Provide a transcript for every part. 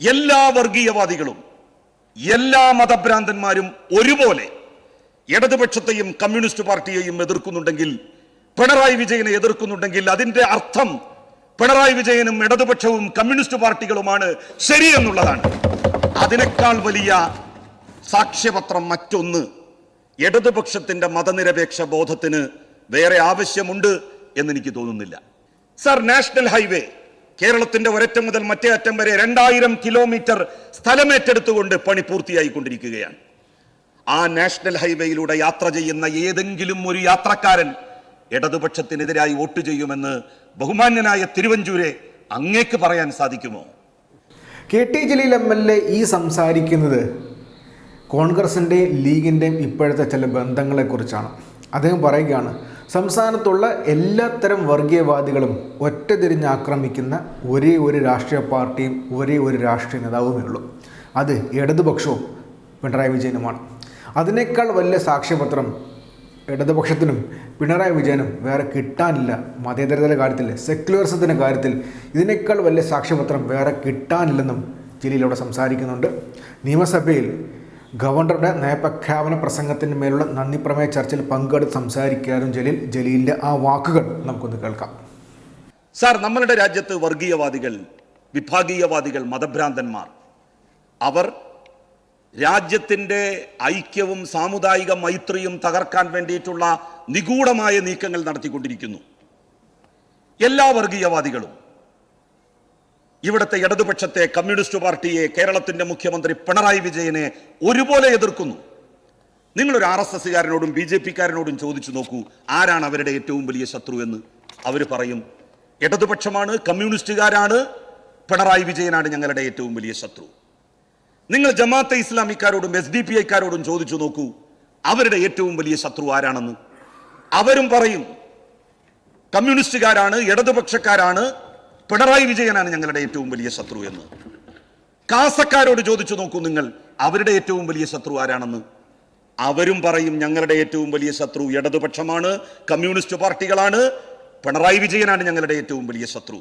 എല്ലാ വർഗീയവാദികളും എല്ലാ മതഭ്രാന്തന്മാരും ഒരുപോലെ ഇടതുപക്ഷത്തെയും കമ്മ്യൂണിസ്റ്റ് പാർട്ടിയെയും എതിർക്കുന്നുണ്ടെങ്കിൽ പിണറായി വിജയനെ എതിർക്കുന്നുണ്ടെങ്കിൽ അതിന്റെ അർത്ഥം പിണറായി വിജയനും ഇടതുപക്ഷവും കമ്മ്യൂണിസ്റ്റ് പാർട്ടികളുമാണ് ശരിയെന്നുള്ളതാണ്. അതിനേക്കാൾ വലിയ സാക്ഷ്യപത്രം മറ്റൊന്ന് ഇടതുപക്ഷത്തിന്റെ മതനിരപേക്ഷ ബോധത്തിന് വേറെ ആവശ്യമുണ്ട് എന്ന് എനിക്ക് തോന്നുന്നില്ല. സർ നാഷണൽ ഹൈവേ കേരളത്തിന്റെ ഒരറ്റം മുതൽ മറ്റേ അറ്റം വരെ രണ്ടായിരം കിലോമീറ്റർ സ്ഥലമേറ്റെടുത്തുകൊണ്ട് പണി പൂർത്തിയായിക്കൊണ്ടിരിക്കുകയാണ്. ആ നാഷണൽ ഹൈവേയിലൂടെ യാത്ര ചെയ്യുന്ന ഏതെങ്കിലും ഒരു യാത്രക്കാരൻ ഇടതുപക്ഷത്തിനെതിരായി വോട്ട് ചെയ്യുമെന്ന് ബഹുമാന്യനായ തിരുവഞ്ചൂരെ അങ്ങേക്ക് പറയാൻ സാധിക്കുമോ? K T Jaleel M L A ഈ സംസാരിക്കുന്നത് കോൺഗ്രസിന്റെയും ലീഗിന്റെയും ഇപ്പോഴത്തെ ചില ബന്ധങ്ങളെക്കുറിച്ചാണ്. അദ്ദേഹം പറയുകയാണ് സംസ്ഥാനത്തുള്ള എല്ലാത്തരം വർഗീയവാദികളും ഒറ്റതിരിഞ്ഞ് ആക്രമിക്കുന്ന ഒരേ ഒരു രാഷ്ട്രീയ പാർട്ടിയും ഒരേ ഒരു രാഷ്ട്രീയ നേതാവുമേ ഉള്ളൂ. അത് ഇടതുപക്ഷവും പിണറായി വിജയനുമാണ്. അതിനേക്കാൾ വലിയ സാക്ഷ്യപത്രം ഇടതുപക്ഷത്തിനും പിണറായി വിജയനും വേറെ കിട്ടാനില്ല. മതേതരതയുടെ കാര്യത്തിൽ സെക്യുലറിസത്തിന്റെ കാര്യത്തിൽ ഇതിനേക്കാൾ വലിയ സാക്ഷ്യപത്രം വേറെ കിട്ടാനില്ലെന്നും ജലീൽ സംസാരിക്കുന്നുണ്ട്. നിയമസഭയിൽ ഗവർണറുടെ നയപ്രഖ്യാപന പ്രസംഗത്തിന് മേലുള്ള നന്ദി പ്രമേയ ചർച്ചയിൽ പങ്കെടുത്ത് സംസാരിക്കാനും ജലീൽ ജലീലിന്റെ ആ വാക്കുകൾ നമുക്കൊന്ന് കേൾക്കാം. സാർ നമ്മളുടെ രാജ്യത്ത് വർഗീയവാദികൾ വിഭാഗീയവാദികൾ മതഭ്രാന്തന്മാർ അവർ രാജ്യത്തിന്റെ ഐക്യവും സാമുദായിക മൈത്രിയും തകർക്കാൻ വേണ്ടിയിട്ടുള്ള നിഗൂഢമായ നീക്കങ്ങൾ നടത്തിക്കൊണ്ടിരിക്കുന്നു. എല്ലാ വർഗീയവാദികളും ഇവിടുത്തെ ഇടതുപക്ഷത്തെ കമ്മ്യൂണിസ്റ്റ് പാർട്ടിയെ കേരളത്തിന്റെ മുഖ്യമന്ത്രി പിണറായി വിജയനെ ഒരുപോലെ എതിർക്കുന്നു. നിങ്ങളൊരു ആർ എസ് എസ്സുകാരനോടും ബി ജെ പിക്കാരനോടും ചോദിച്ചു നോക്കൂ ആരാണ് അവരുടെ ഏറ്റവും വലിയ ശത്രു എന്ന്? അവർ പറയും ഇടതുപക്ഷമാണ് കമ്മ്യൂണിസ്റ്റുകാരാണ് പിണറായി വിജയനാണ് ഞങ്ങളുടെ ഏറ്റവും വലിയ ശത്രു. നിങ്ങൾ ജമാഅത്തെ ഇസ്ലാമിക്കാരോടും എസ് ഡി പി ഐക്കാരോടും ചോദിച്ചു നോക്കൂ അവരുടെ ഏറ്റവും വലിയ ശത്രു ആരാണെന്ന്? അവരും പറയും കമ്മ്യൂണിസ്റ്റുകാരാണ് ഇടതുപക്ഷക്കാരാണ് പിണറായി വിജയനാണ് ഞങ്ങളുടെ ഏറ്റവും വലിയ ശത്രു എന്ന്. കാസക്കാരോട് ചോദിച്ചു നോക്കൂ നിങ്ങൾ അവരുടെ ഏറ്റവും വലിയ ശത്രു ആരാണെന്ന്? അവരും പറയും ഞങ്ങളുടെ ഏറ്റവും വലിയ ശത്രു ഇടതുപക്ഷമാണ് കമ്മ്യൂണിസ്റ്റ് പാർട്ടികളാണ്. പിണറായി വിജയനാണ് ഞങ്ങളുടെ ഏറ്റവും വലിയ ശത്രു.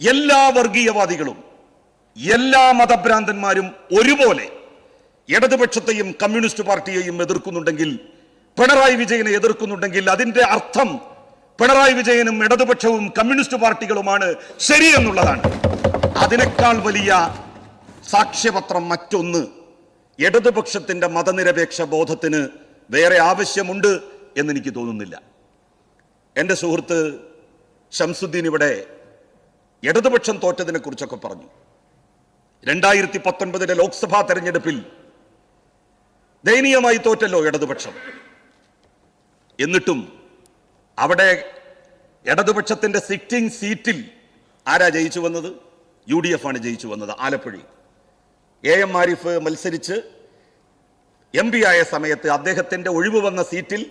എല്ലാ വർഗീയവാദികളും എല്ലാ മതഭ്രാന്തന്മാരും ഒരുപോലെ ഇടതുപക്ഷത്തെയും കമ്മ്യൂണിസ്റ്റ് പാർട്ടിയെയും എതിർക്കുന്നുണ്ടെങ്കിൽ പിണറായി വിജയനെ എതിർക്കുന്നുണ്ടെങ്കിൽ അതിന്റെ അർത്ഥം പിണറായി വിജയനും ഇടതുപക്ഷവും കമ്മ്യൂണിസ്റ്റ് പാർട്ടികളുമാണ് ശരിയെന്നുള്ളതാണ്. അതിനേക്കാൾ വലിയ സാക്ഷ്യപത്രം മറ്റൊന്ന് ഇടതുപക്ഷത്തിന്റെ മതനിരപേക്ഷ ബോധത്തിന് വേറെ ആവശ്യമുണ്ട് എന്നെനിക്ക് തോന്നുന്നില്ല. എന്റെ സുഹൃത്ത് ഷംസുദ്ദീൻ ഇവിടെ ഇടതുപക്ഷം തോറ്റതിനെ കുറിച്ചൊക്കെ പറഞ്ഞു. രണ്ടായിരത്തി പത്തൊൻപതിലെ ലോക്സഭാ തെരഞ്ഞെടുപ്പിൽ ദയനീയമായി തോറ്റല്ലോ ഇടതുപക്ഷം. എന്നിട്ടും അവിടെ ഇടതുപക്ഷത്തിന്റെ സിറ്റിംഗ് സീറ്റിൽ ആരാ ജയിച്ചു വന്നത്? യു ഡി എഫ് ആണ് ജയിച്ചു വന്നത് ആലപ്പുഴയിൽ എ എം ആരിഫ് മത്സരിച്ച് എം പി ആയ സമയത്ത് അദ്ദേഹത്തിന്റെ ഒഴിവ് വന്ന സീറ്റിൽ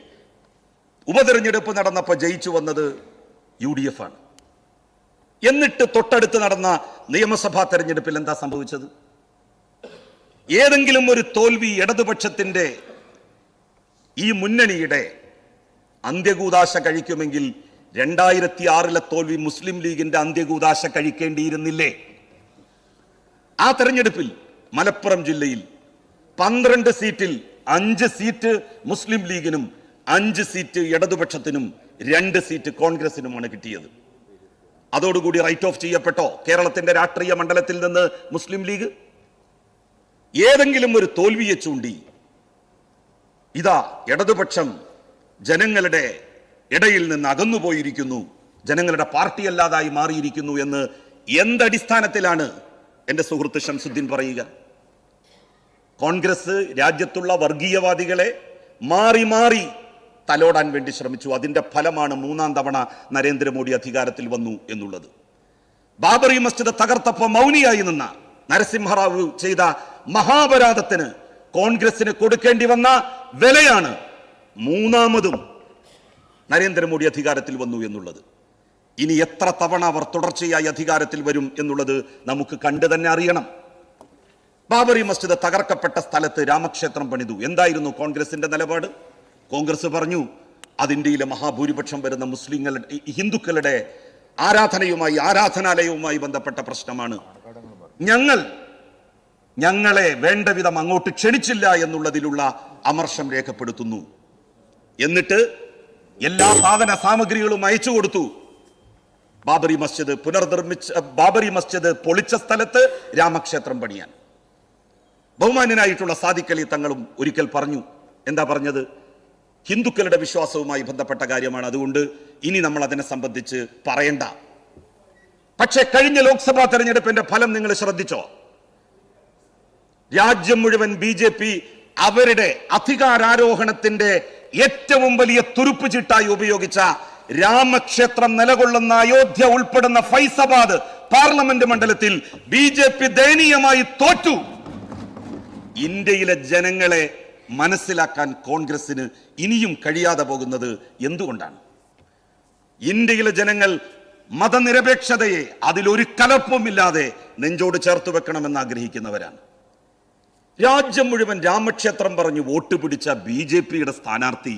ഉപതെരഞ്ഞെടുപ്പ് നടന്നപ്പോൾ ജയിച്ചു വന്നത് യു ഡി എഫ് ആണ്. എന്നിട്ട് തൊട്ടടുത്ത് നടന്ന നിയമസഭാ തെരഞ്ഞെടുപ്പിൽ എന്താ സംഭവിച്ചത്? ഏതെങ്കിലും ഒരു തോൽവി ഇടതുപക്ഷത്തിന്റെ ഈ മുന്നണിയുടെ അന്ത്യകൂതാശ കഴിക്കുമെങ്കിൽ രണ്ടായിരത്തി ആറിലെ തോൽവി മുസ്ലിം ലീഗിന്റെ അന്ത്യകൂതാശ കഴിക്കേണ്ടിയിരുന്നില്ലേ? ആ തെരഞ്ഞെടുപ്പിൽ മലപ്പുറം ജില്ലയിൽ പന്ത്രണ്ട് സീറ്റിൽ അഞ്ച് സീറ്റ് മുസ്ലിം ലീഗിനും അഞ്ച് സീറ്റ് ഇടതുപക്ഷത്തിനും രണ്ട് സീറ്റ് കോൺഗ്രസിനുമാണ് കിട്ടിയത്. അതോടുകൂടി റൈറ്റ് ഓഫ് ചെയ്യപ്പെട്ടോ? കേരളത്തിന്റെ രാഷ്ട്രീയ മണ്ഡലത്തിൽ നിന്ന് മുസ്ലിം ലീഗ്? ഏതെങ്കിലും ഒരു തോൽവിയെ ചൂണ്ടി. ഇതാ ഇടതുപക്ഷം ജനങ്ങളുടെ ഇടയിൽ നിന്ന് അകന്നുപോയിരിക്കുന്നു. ജനങ്ങളുടെ പാർട്ടി അല്ലാതായി മാറിയിരിക്കുന്നു എന്ന് എന്തടിസ്ഥാനത്തിലാണ് എന്റെ സുഹൃത്ത് ഷംസുദ്ദീൻ പറയുക? കോൺഗ്രസ് രാജ്യത്തുള്ള വർഗീയവാദികളെ മാറി മാറി തലോടാൻ വേണ്ടി ശ്രമിച്ചു. അതിന്റെ ഫലമാണ് മൂന്നാം തവണ നരേന്ദ്രമോദി അധികാരത്തിൽ വന്നു എന്നുള്ളത്. ബാബറി മസ്ജിദ് തകർത്തപ്പോൾ മൗനിയായി നിന്ന നരസിംഹറാവു ചെയ്ത മഹാപരാധത്തിന് കോൺഗ്രസിന് കൊടുക്കേണ്ടി വന്ന വിലയാണ് മൂന്നാമതും നരേന്ദ്രമോദി അധികാരത്തിൽ വന്നു എന്നുള്ളത്. ഇനി എത്ര തവണ അവർ തുടർച്ചയായി അധികാരത്തിൽ വരും എന്നുള്ളത് നമുക്ക് കണ്ടു തന്നെ അറിയണം. ബാബറി മസ്ജിദ് തകർക്കപ്പെട്ട സ്ഥലത്ത് രാമക്ഷേത്രം പണിതു. എന്തായിരുന്നു കോൺഗ്രസിന്റെ നിലപാട്? കോൺഗ്രസ് പറഞ്ഞു അത് ഇന്ത്യയിലെ മഹാഭൂരിപക്ഷം വരുന്ന മുസ്ലിങ്ങളുടെ ഹിന്ദുക്കളുടെ ആരാധനയുമായി ആരാധനാലയവുമായി ബന്ധപ്പെട്ട പ്രശ്നമാണ്. ഞങ്ങൾ ഞങ്ങളെ വേണ്ട വിധം അങ്ങോട്ട് ക്ഷണിച്ചില്ല എന്നുള്ളതിലുള്ള അമർഷം രേഖപ്പെടുത്തുന്നു. എന്നിട്ട് എല്ലാ സാധന സാമഗ്രികളും അയച്ചു കൊടുത്തു. ബാബറി മസ്ജിദ് പുനർനിർമ്മിച്ച ബാബറി മസ്ജിദ് പൊളിച്ച സ്ഥലത്ത് രാമക്ഷേത്രം പണിയാൻ. ബഹുമാനായിട്ടുള്ള സാദിഖലി തങ്ങളും ഒരിക്കൽ പറഞ്ഞു എന്താ പറഞ്ഞത്? ഹിന്ദുക്കളുടെ വിശ്വാസവുമായി ബന്ധപ്പെട്ട കാര്യമാണ്. അതുകൊണ്ട് ഇനി നമ്മൾ അതിനെ സംബന്ധിച്ച് പറയണ്ട. പക്ഷേ കഴിഞ്ഞ ലോക്സഭാ തെരഞ്ഞെടുപ്പിന്റെ ഫലം നിങ്ങൾ ശ്രദ്ധിച്ചോ? രാജ്യം മുഴുവൻ ബി അവരുടെ അധികാരാരോഹണത്തിന്റെ ഏറ്റവും വലിയ തുരുപ്പ് ചിട്ടായി ഉപയോഗിച്ച രാമക്ഷേത്രം നിലകൊള്ളുന്ന അയോധ്യ ഉൾപ്പെടുന്ന ഫൈസബാദ് പാർലമെന്റ് മണ്ഡലത്തിൽ ബി ജെ പി ദയനീയമായി തോറ്റു. ഇന്ത്യയിലെ ജനങ്ങളെ മനസ്സിലാക്കാൻ കോൺഗ്രസിന് ഇനിയും കഴിയാതെ പോകുന്നത് എന്തുകൊണ്ടാണ്? ഇന്ത്യയിലെ ജനങ്ങൾ മതനിരപേക്ഷതയെ അതിലൊരു കലപ്പുമില്ലാതെ നെഞ്ചോട് ചേർത്ത് വെക്കണമെന്ന് ആഗ്രഹിക്കുന്നവരാണ്. രാജ്യം മുഴുവൻ രാമക്ഷേത്രം പറഞ്ഞു വോട്ട് പിടിച്ച ബി ജെ പിയുടെ സ്ഥാനാർത്ഥി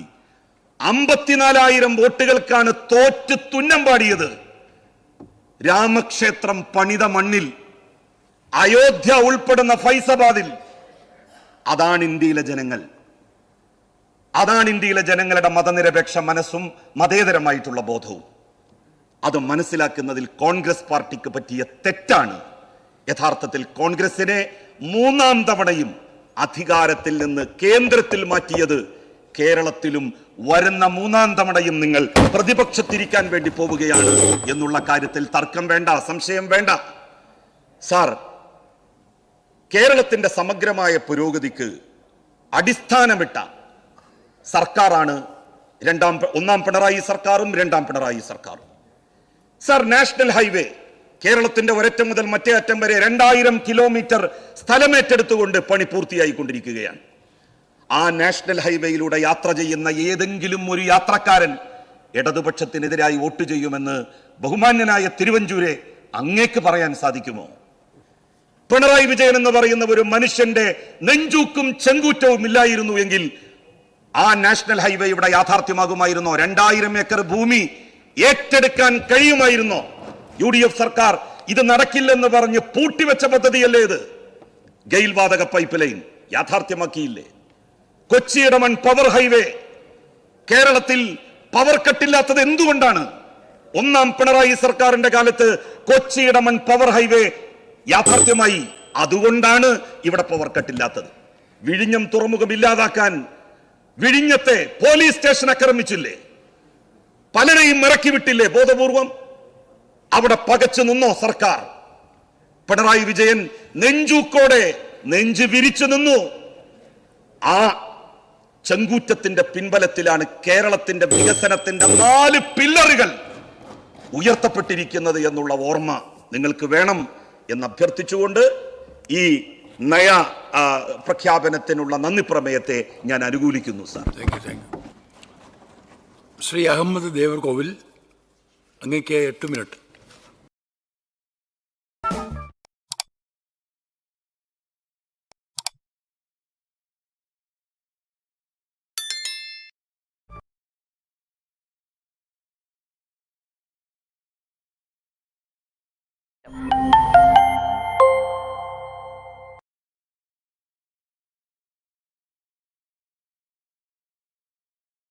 അമ്പത്തിനാലായിരം വോട്ടുകൾക്കാണ് തോറ്റ് തുന്നം പാടിയത്. രാമക്ഷേത്രം പണിത മണ്ണിൽ അയോധ്യ ഉൾപ്പെടുന്ന ഫൈസബാദിൽ. അതാണ് ഇന്ത്യയിലെ ജനങ്ങൾ. അതാണ് ഇന്ത്യയിലെ ജനങ്ങളുടെ മതനിരപേക്ഷ മനസ്സും മതേതരമായിട്ടുള്ള ബോധവും. അത് മനസ്സിലാക്കുന്നതിൽ കോൺഗ്രസ് പാർട്ടിക്ക് പറ്റിയ തെറ്റാണ്. യഥാർത്ഥത്തിൽ കോൺഗ്രസിനെ മൂന്നാം തവണയും അധികാരത്തിൽ നിന്ന് കേന്ദ്രത്തിൽ മാറ്റിയത് കേരളത്തിലും വരുന്ന മൂന്നാം തവണയും നിങ്ങൾ പ്രതിപക്ഷത്തിരിക്കാൻ വേണ്ടി പോവുകയാണ് എന്നുള്ള കാര്യത്തിൽ തർക്കം വേണ്ട സംശയം വേണ്ട. സാർ കേരളത്തിന്റെ സമഗ്രമായ പുരോഗതിക്ക് അടിസ്ഥാനമിട്ട സർക്കാരാണ് രണ്ടാം ഒന്നാം പിണറായി സർക്കാരും രണ്ടാം പിണറായി സർക്കാരും സാർ നാഷണൽ ഹൈവേ കേരളത്തിന്റെ ഒരറ്റം മുതൽ മറ്റേ അറ്റം വരെ രണ്ടായിരം കിലോമീറ്റർ സ്ഥലമേറ്റെടുത്തുകൊണ്ട് പണി പൂർത്തിയായിക്കൊണ്ടിരിക്കുകയാണ്. ആ നാഷണൽ ഹൈവേയിലൂടെ യാത്ര ചെയ്യുന്ന ഏതെങ്കിലും ഒരു യാത്രക്കാരൻ ഇടതുപക്ഷത്തിനെതിരായി വോട്ട് ചെയ്യുമെന്ന് ബഹുമാന്യനായ തിരുവഞ്ചൂരെ അങ്ങേക്ക് പറയാൻ സാധിക്കുമോ? പിണറായി വിജയൻ എന്ന് പറയുന്ന ഒരു മനുഷ്യന്റെ നെഞ്ചൂക്കും ചെങ്കൂറ്റവും ഇല്ലായിരുന്നു എങ്കിൽ ആ നാഷണൽ ഹൈവേ ഇവിടെ യാഥാർത്ഥ്യമാകുമായിരുന്നോ? രണ്ടായിരം ഏക്കർ ഭൂമി ഏറ്റെടുക്കാൻ കഴിയുമായിരുന്നോ? യു ഡി എഫ് സർക്കാർ ഇത് നടക്കില്ലെന്ന് പറഞ്ഞ് പൂട്ടിവെച്ച പദ്ധതിയല്ലേ ഇത്? ഗെയിൽ വാതക പൈപ്പ് ലൈൻ യാഥാർത്ഥ്യമാക്കിയില്ലേ? കൊച്ചിയുടെ മൺ പവർ ഹൈവേ. കേരളത്തിൽ പവർ കട്ടില്ലാത്തത് എന്തുകൊണ്ടാണ്? ഒന്നാം പിണറായി സർക്കാരിന്റെ കാലത്ത് കൊച്ചിയുടെ മൺ പവർ ഹൈവേ യാഥാർത്ഥ്യമായി അതുകൊണ്ടാണ് ഇവിടെ പവർ കട്ടില്ലാത്തത്. വിഴിഞ്ഞം തുറമുഖം ഇല്ലാതാക്കാൻ വിഴിഞ്ഞത്തെ പോലീസ് സ്റ്റേഷൻ ആക്രമിച്ചില്ലേ? പലരെയും ഇറക്കി വിട്ടില്ലേ ബോധപൂർവം? അവിടെ പകച്ചു നിന്നോ സർക്കാർ? പിണറായി വിജയൻ നെഞ്ചൂക്കോടെ നെഞ്ച് വിരിച്ചു നിന്നു. ആ ചെങ്കൂറ്റത്തിന്റെ പിൻബലത്തിലാണ് കേരളത്തിന്റെ വികസനത്തിന്റെ നാല് പില്ലറുകൾ ഉയർത്തപ്പെട്ടിരിക്കുന്നത് എന്നുള്ള ഓർമ്മ നിങ്ങൾക്ക് വേണം എന്ന് അഭ്യർത്ഥിച്ചുകൊണ്ട് ഈ നയ പ്രഖ്യാപനത്തിനുള്ള നന്ദി പ്രമേയത്തെ ഞാൻ അനുകൂലിക്കുന്നു സാർ. ശ്രീ അഹമ്മദ് ദേവർകോവിൽ അങ്ങേക്ക് എട്ട് മിനിറ്റ്. Yep.